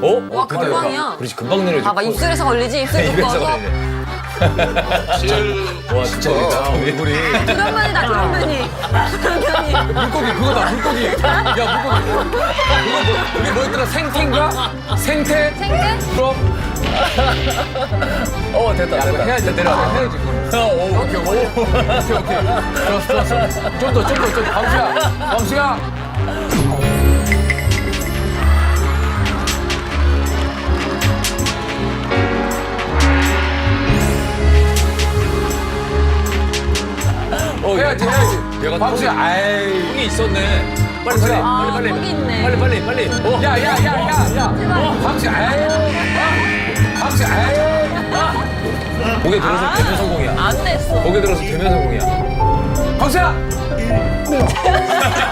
어? 와. 금방이야. 그렇지 금방 내려지. 봐봐 입술에서 걸리지 입술 입에서 두꺼워서 걸리네. 와 진짜 재밌다. 얼굴이. 드럼만이다 드럼만이 드럼만이 물고기 그거다 물고기. 야 물고기. 그거 뭐 우리 뭐 있더라 생태인가? 생태? 생태? 그럼. 어 됐다 됐다. 해야지 내려와 해야지. 어, 오 오케이 오케이 오케이 오케이. 좋았어 좋았어. 좀더좀더좀 광수야 광수야. 해야지 해야지. 내가 광수야 아이. 형이 있었네. 빨리 빨리 아, 빨리 거기 빨리 있네. 빨리 빨리 빨리. 어. 야 야 야 야 야. 어, 광수 아이. 광수 아이. 고개 들어서 되면 성공이야. 안 됐어 고개 들어서 되면 성공이야. 광수야.